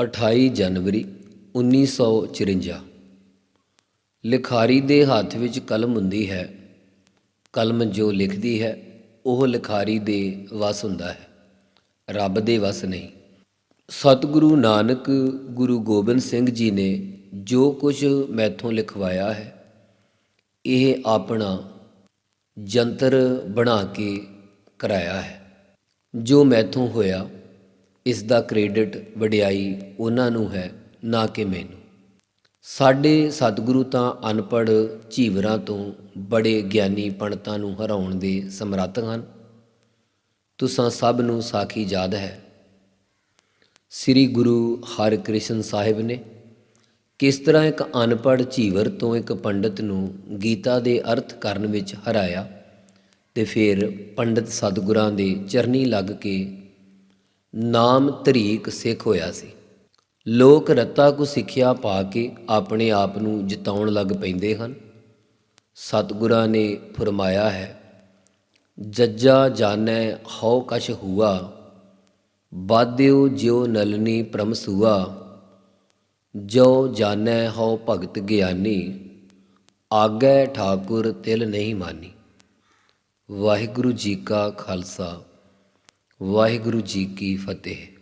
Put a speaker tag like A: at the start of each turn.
A: 28 ਜਨਵਰੀ 1954 ਲਿਖਾਰੀ ਦੇ ਹੱਥ ਵਿੱਚ ਕਲਮ ਹੁੰਦੀ ਹੈ। ਕਲਮ ਜੋ ਲਿਖਦੀ ਹੈ, ਉਹ ਲਿਖਾਰੀ ਦੇ ਵਸ ਹੁੰਦਾ ਹੈ। ਰੱਬ ਦੇ ਵਸ ਨਹੀਂ। ਸਤਿਗੁਰੂ ਨਾਨਕ ਗੁਰੂ ਗੋਬਿੰਦ ਸਿੰਘ ਜੀ ਨੇ ਜੋ ਕੁਝ ਮੈਥੋਂ ਲਿਖਵਾਇਆ ਹੈ, ਇਹ ਆਪਣਾ ਜੰਤਰ ਬਣਾ ਕੇ ਕਰਾਇਆ ਹੈ। ਜੋ ਮੈਥੋਂ ਹੋਇਆ ਇਸ ਦਾ ਕ੍ਰੈਡਿਟ ਵਡਿਆਈ ਉਹਨਾਂ ਨੂੰ ਹੈ, ਨਾ ਕਿ ਮੈਨੂੰ। ਸਾਡੇ ਸਤਿਗੁਰੂ ਤਾਂ ਅਨਪੜ੍ਹ ਝੀਵਰਾਂ ਤੋਂ ਬੜੇ ਗਿਆਨੀ ਪੰਡਤਾਂ ਨੂੰ ਹਰਾਉਣ ਦੇ ਸਮਰੱਥ ਹਨ। ਤੁਸਾਂ ਸਭ ਨੂੰ ਸਾਖੀ ਯਾਦ ਹੈ। ਸ੍ਰੀ ਗੁਰੂ ਹਰਿਕ੍ਰਿਸ਼ਨ ਸਾਹਿਬ ਨੇ ਕਿਸ ਤਰ੍ਹਾਂ ਇੱਕ ਅਨਪੜ੍ਹ ਝੀਵਰ ਤੋਂ ਇੱਕ ਪੰਡਤ ਨੂੰ ਗੀਤਾ ਦੇ ਅਰਥ ਕਰਨ ਵਿੱਚ ਹਰਾਇਆ ਤੇ ਫਿਰ ਪੰਡਤ ਸਤਿਗੁਰਾਂ ਦੇ ਚਰਨੀ ਲੱਗ ਕੇ ਨਾਮ ਤਰੀਕ ਸਿੱਖ ਹੋਇਆ ਸੀ। ਲੋਕ ਰੱਤਾ ਕੋ ਸਿੱਖਿਆ ਪਾ ਕੇ ਆਪਣੇ ਆਪ ਨੂੰ ਜਿਤਾਉਣ ਲੱਗ ਪੈਂਦੇ ਹਨ। ਸਤਿਗੁਰਾਂ ਨੇ ਫਰਮਾਇਆ ਹੈ, ਜੱਜਾ ਜਾਣੈ ਹਉ ਕਛ ਹੁਆ ਬਾਦਿਓ ਜਿਉ ਨਲਨੀ ਪ੍ਰਮਸੂਆ ਜੋ ਜਾਣੈ ਹਉ ਭਗਤ ਗਿਆਨੀ, ਆਗੈ ਠਾਕੁਰ ਤਿਲ ਨਹੀਂ ਮਾਨੀ, ਵਾਹਿਗੁਰੂ ਜੀ ਕਾ ਖਾਲਸਾ। ਵਾਹਿਗੁਰੂ ਜੀ ਕੀ ਫਤਿਹ।